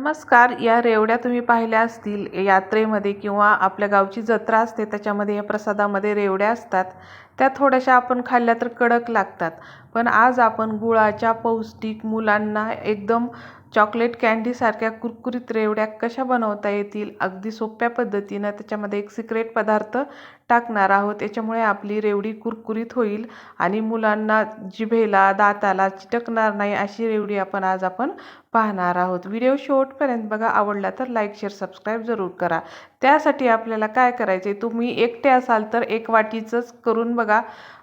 नमस्कार. या रेवड्या तुम्ही पाहिल्या असतील यात्रेमध्ये किंवा आपल्या गावची जत्रा असते त्याच्यामध्ये या प्रसादामध्ये रेवड्या असतात. त्या थोड्याशा आपण खाल्ल्या तर कडक लागतात. पण आज आपण गुळाच्या पौष्टिक मुलांना एकदम चॉकलेट कँडीसारख्या कुरकुरीत रेवड्या कशा बनवता येतील? अगदी सोप्या पद्धतीनं त्याच्यामध्ये एक सिक्रेट पदार्थ टाकणार आहोत. याच्यामुळे आपली रेवडी कुरकुरीत होईल आणि मुलांना जिभेला दाताला चिटकणार नाही अशी रेवडी आपण आज आपण पाहणार आहोत. व्हिडिओ शेवटपर्यंत बघा. आवडला तर लाईक शेअर सबस्क्राईब जरूर करा. त्यासाठी आपल्याला काय करायचं आहे तुम्ही एकटे असाल तर एक वाटीचंच करून बघा.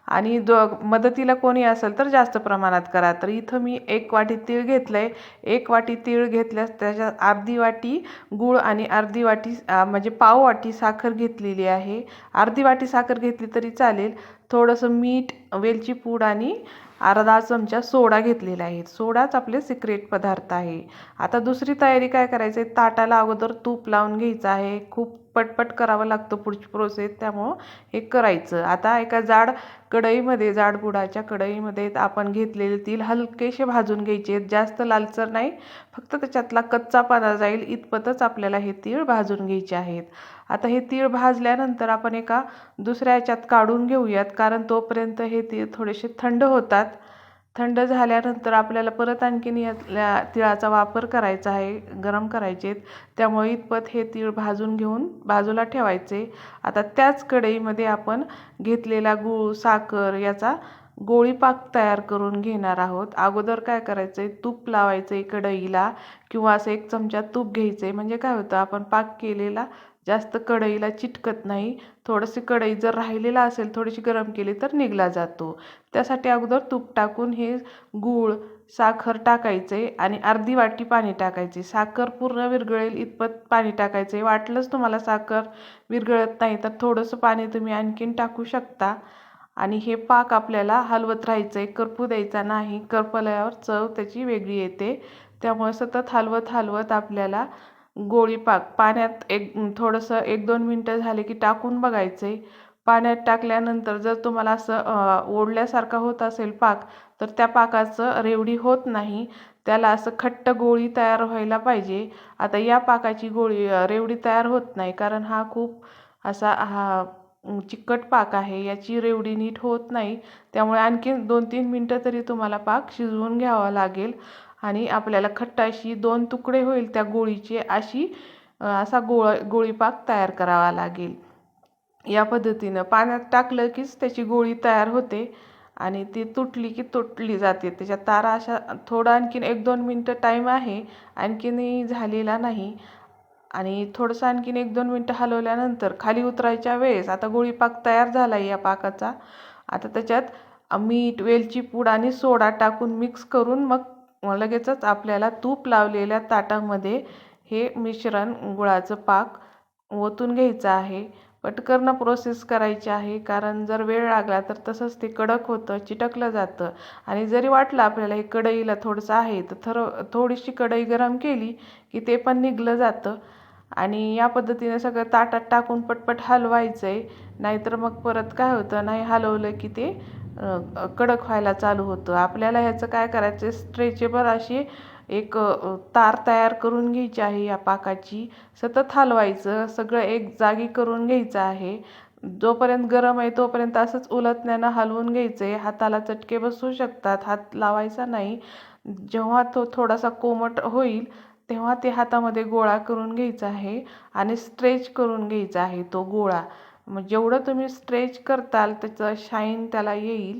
आणि दो मदतीला कोणी असेल तर जास्त प्रमाणात करा. तर इथं मी एक वाटी तीळ घेतलं आहे एक वाटी तीळ घेतल्यास त्याच्यात अर्धी वाटी गूळ आणि अर्धी वाटी म्हणजे पाव वाटी साखर घेतलेली आहे. अर्धी वाटी साखर घेतली तरी चालेल. थोडंसं मीठ वेलची पूड आणि अर्धा चमचा सोडा घेतलेला आहे. सोडाच आपले सिक्रेट पदार्थ आहे. आता दुसरी तयारी काय करायचं? आहे ताटाला अगोदर तूप लावून घ्यायचं आहे. खूप पटपट करावं लागतं पुढची प्रोसेस त्यामुळं हे करायचं. आता एका जाड कढईमध्ये जाड बुडाच्या कढईमध्ये आपण घेतलेले तीळ हलकेसे भाजून घ्यायचे. आहेत जास्त लालसर नाही. फक्त त्याच्यातला कच्चा पाना जाईल. इतपतच आपल्याला हे तीळ भाजून घ्यायचे आहेत. आता हे तीळ भाजल्यानंतर आपण एका दुसऱ्या याच्यात काढून घेऊयात कारण तोपर्यंत हे तीळ थोडेसे थंड होतात. थंड झाल्यानंतर आपल्याला परत आणखीन यातल्या तिळाचा वापर करायचा आहे गरम करायचे त्यामुळे इतपत हे तीळ भाजून घेऊन बाजूला ठेवायचे. आता त्याच कढईमध्ये आपण घेतलेला गूळ साखर याचा गोळीपाक तयार करून घेणार आहोत. अगोदर काय करायचं आहे तूप लावायचं आहे कढईला किंवा असं एक चमचा तूप घ्यायचं आहे म्हणजे काय होतं? आपण पाक केलेला जास्त कढईला चिटकत नाही. थोडंशी कढई जर राहिलेला असेल थोडीशी गरम केली तर निघला जातो. त्यासाठी अगोदर तूप टाकून हे गूळ साखर टाकायचे आणि अर्धी वाटी पाणी टाकायचे. साखर पूर्ण विरघळेल इतपत पाणी टाकायचे. वाटलंच तुम्हाला साखर विरघळत नाही तर थोडंसं पाणी तुम्ही आणखीन टाकू शकता. आणि हे पाक आपल्याला हलवत राहायचं आहे करपू द्यायचा नाही. करपल्यावर चव त्याची वेगळी येते. त्यामुळे सतत हलवत हलवत आपल्याला गोळी पाक पाण्यात एक थोडंसं एक दोन मिनटं झाले की टाकून बघायचं आहे पाण्यात टाकल्यानंतर जर तुम्हाला असं ओढल्यासारखा होत असेल पाक तर त्या पाकाचं रेवडी होत नाही. त्याला असं खट्ट गोळी तयार व्हायला पाहिजे. आता या पाकाची गोळी रेवडी तयार होत नाही कारण हा खूप असा हा चिकट पाक आहे. याची रेवडी नीट होत नाही. त्यामुळे आणखी दोन तीन मिनटं तरी तुम्हाला पाक शिजवून घ्यावा लागेल. आणि आपल्याला खट्टाशी दोन तुकडे होईल त्या गोळीचे अशी असा गोळ गोळीपाक तयार करावा लागेल. या पद्धतीनं पाण्यात टाकलं कीच त्याची गोळी तयार होते आणि ती तुटली की तुटली जाते. त्याच्या तारा अशा थोडं आणखीन एक दोन मिनटं टाईम आहे आणखीनही झालेला नाही. आणि थोडंसं आणखीन एक दोन मिनटं हलवल्यानंतर खाली उतरायच्या वेळेस आता गोळीपाक तयार झाला आहे या पाकाचा. आता त्याच्यात मीठ वेलची पूड आणि सोडा टाकून मिक्स करून मग लगेचच आपल्याला तूप लावलेल्या ताटामध्ये हे मिश्रण गुळाचं पाक ओतून घ्यायचं आहे. पटकन प्रोसेस करायची आहे कारण जर वेळ लागला तर तसंच ते कडक होतं चिटकलं जातं. आणि जरी वाटलं आपल्याला हे कढईला थोडंसं आहे तर थर थोडीशी कढई गरम केली की ते पण निघलं जातं. आणि या पद्धतीने सगळं ताटात टाकून पटपट हलवायचं आहे नाहीतर मग परत काय होतं नाही हलवलं की ते कडक व्हायला चालू होतं. आपल्याला ह्याचं काय करायचं स्ट्रेचेबल अशी एक तार तयार करून घ्यायची आहे या पाकाची. सतत हलवायचं. सगळं एक जागी करून घ्यायचं आहे. जोपर्यंत गरम आहे तोपर्यंत असंच उलटण्यानं हलवून घ्यायचं आहे हाताला चटके बसू शकतात. हात लावायचा नाही. जेव्हा तो थोडासा कोमट होईल तेव्हा ते हातामध्ये गोळा करून घ्यायचा आहे आणि स्ट्रेच करून घ्यायचा आहे तो गोळा. मग जेवढं तुम्ही स्ट्रेच करताल त्याचं शाईन त्याला येईल.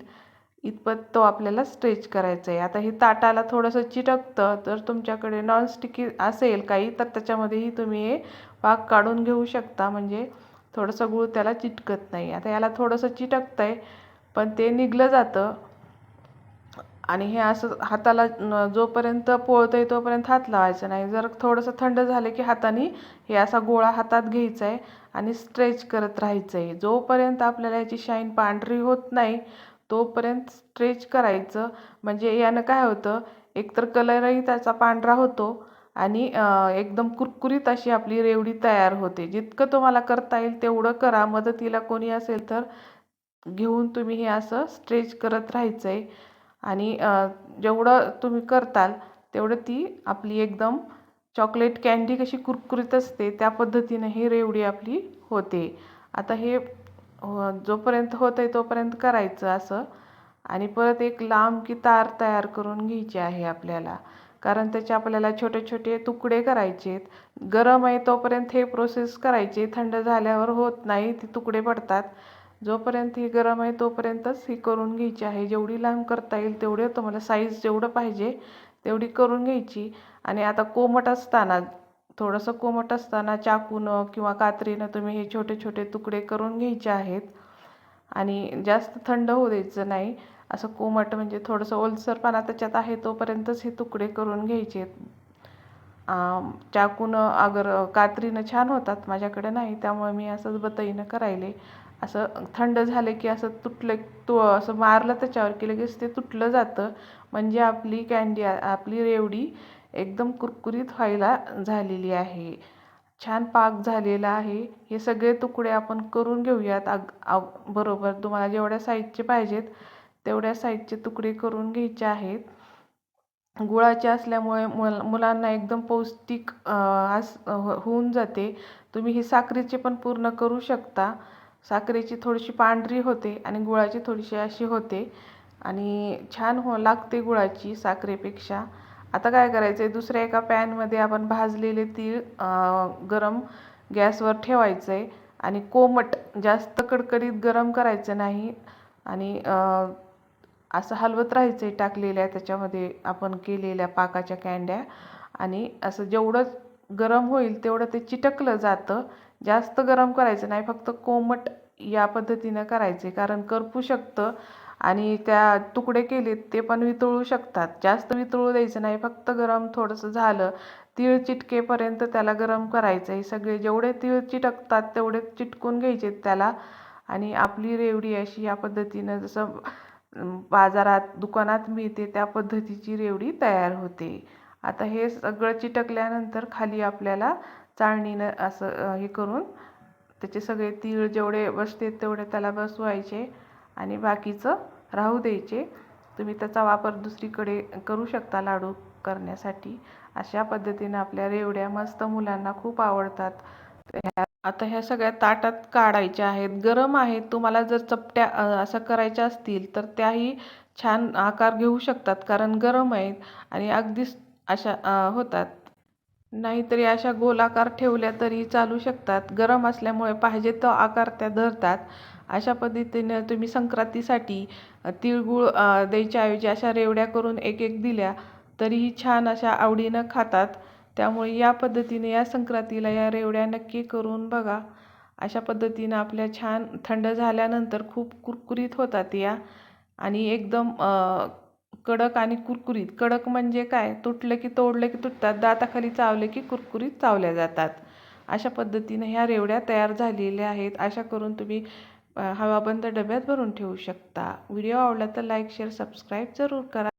इतपत तो आपल्याला स्ट्रेच करायचा आहे आता हे ताटाला थोडंसं चिटकतं तर तुमच्याकडे नॉनस्टिकी असेल काही तर त्याच्यामध्येही तुम्ही हे पाक काढून घेऊ शकता. म्हणजे थोडंसं गूळ त्याला चिटकत नाही. आता याला थोडंसं चिटकतं आहे पण ते निघलं जातं. आणि हे असं हाताला जोपर्यंत पोळतं आहे तोपर्यंत हात लावायचा नाही. जर थोडंसं थंड झालं की हाताने हे असा गोळा हातात घ्यायचा आहे आणि स्ट्रेच करत राहायचं आहे जोपर्यंत आपल्याला याची शाईन पांढरी होत नाही तोपर्यंत स्ट्रेच करायचं. म्हणजे यानं काय होतं एकतर कलरही त्याचा पांढरा होतो आणि एकदम कुरकुरीत अशी आपली रेवडी तयार होते. जितकं तुम्हाला करता येईल तेवढं करा. मदतीला कोणी असेल तर घेऊन तुम्ही हे असं स्ट्रेच करत राहायचं आहे आणि जेवढं तुम्ही करताल तेवढं ती आपली एकदम चॉकलेट कँडी कशी कुरकुरीत असते त्या पद्धतीनं ही रेवडी आपली होते. आता हे जोपर्यंत होत आहे तोपर्यंत करायचं असं. आणि परत एक लांब की तार तयार करून घ्यायची आहे आपल्याला. कारण त्याचे आपल्याला छोटे छोटे तुकडे करायचे गरम आहे तोपर्यंत हे प्रोसेस करायचे. थंड झाल्यावर होत नाही ते तुकडे पडतात. जोपर्यंत ही गरम आहे तोपर्यंतच ही करून घ्यायची आहे. जेवढी लांब करता येईल तेवढे तुम्हाला साईज जेवढं पाहिजे तेवढी करून घ्यायची. आणि आता कोमट असताना थोडंसं कोमट असताना चाकूनं किंवा कात्रीनं तुम्ही हे छोटे छोटे तुकडे करून घ्यायचे आहेत. आणि जास्त थंड होऊ द्यायचं नाही. असं कोमट म्हणजे थोडंसं ओलसरपणा त्याच्यात आहे तोपर्यंतच हे तुकडे करून घ्यायचे चाकूनं अगर कात्रीनं छान होतात माझ्याकडे नाही त्यामुळे मी असंच बतईनं करायले. असं थंड झालं की असं तुटलं तो असं मारलं त्याच्यावर की लगेच ते तुटलं जातं. म्हणजे आपली कँडी आपली रेवडी एकदम कुरकुरीत व्हायला झालेली आहे. छान पाक झालेला आहे. हे सगळे तुकडे आपण करून घेऊयात. अग अग बरोबर तुम्हाला जेवढ्या साईजचे पाहिजेत तेवढ्या साईजचे तुकडे करून घ्यायचे आहेत. गुळाचे असल्यामुळे मुल मुलांना एकदम पौष्टिक आस हो, होऊन जाते. तुम्ही ही साखरेचे पण पूर्ण करू शकता. साखरेची थोडीशी पांढरी होते आणि गुळाची थोडीशी अशी होते. आणि छान हो लागते गुळाची साखरेपेक्षा. आता काय करायचं आहे दुसऱ्या एका पॅनमध्ये आपण भाजलेले तीळ गरम गॅसवर ठेवायचं आहे आणि कोमट जास्त कडकडीत गरम करायचं नाही आणि असं हलवत राहायचं आहे टाकलेल्या त्याच्यामध्ये आपण केलेल्या पाकाच्या कँड्या आणि असं जेवढं गरम होईल तेवढं ते चिटकलं जातं. जास्त गरम करायचं नाही फक्त कोमट या पद्धतीनं करायचे कारण करपू शकतं. आणि त्या तुकडे केलेत ते पण वितळू शकतात. जास्त वितळू द्यायचं नाही फक्त गरम थोडंसं झालं तीळ चिटकेपर्यंत त्याला गरम करायचं. आहे सगळे जेवढे तीळ चिटकतात तेवढे चिटकून घ्यायचे त्याला. आणि आपली रेवडी अशी या पद्धतीनं जसं बाजारात दुकानात मिळते त्या पद्धतीची रेवडी तयार होते. आता हे सगळं चिटकल्यानंतर खाली आपल्याला चाळणीनं असं हे करून त्याचे सगळे तीळ जेवढे बसते तेवढे त्याला बसवायचे. आणि बाकीचं राहू द्यायचे. तुम्ही त्याचा वापर दुसरीकडे करू शकता लाडू करण्यासाठी. अशा पद्धतीनं आपल्या रेवड्या मस्त मुलांना खूप आवडतात. ह्या आता ह्या सगळ्या ताटात काढायच्या आहेत. गरम आहेत. तुम्हाला जर चपट्या असं करायच्या असतील तर त्याही छान आकार घेऊ शकतात कारण गरम आहेत आणि अगदीच अशा होतात. नाहीतरी अशा गोलाकार ठेवल्या तरी चालू शकतात. गरम असल्यामुळे पाहिजे तो आकार त्या धरतात. अशा पद्धतीनं तुम्ही संक्रांतीसाठी तिळगुळ द्यायच्याऐवजी अशा रेवड्या करून एक एक दिल्या तरीही छान अशा आवडीनं खातात. त्यामुळे या पद्धतीने या संक्रांतीला या रेवड्या नक्की करून बघा. अशा पद्धतीनं आपल्या छान थंड झाल्यानंतर खूप कुरकुरीत होतात या. आणि एकदम कडक आणि कुरकुरीत. कडक म्हणजे काय? तुटलं की तोडलं की तुटतात. दाताखाली चावले की कुरकुरीत चावल्या जातात. अशा पद्धतीनं ह्या रेवड्या तयार झालेल्या आहेत. अशा करून तुम्ही हवाबंद डब्यात भरून ठेवू शकता. व्हिडिओ आवडला तर लाईक शेअर सबस्क्राईब जरूर करा.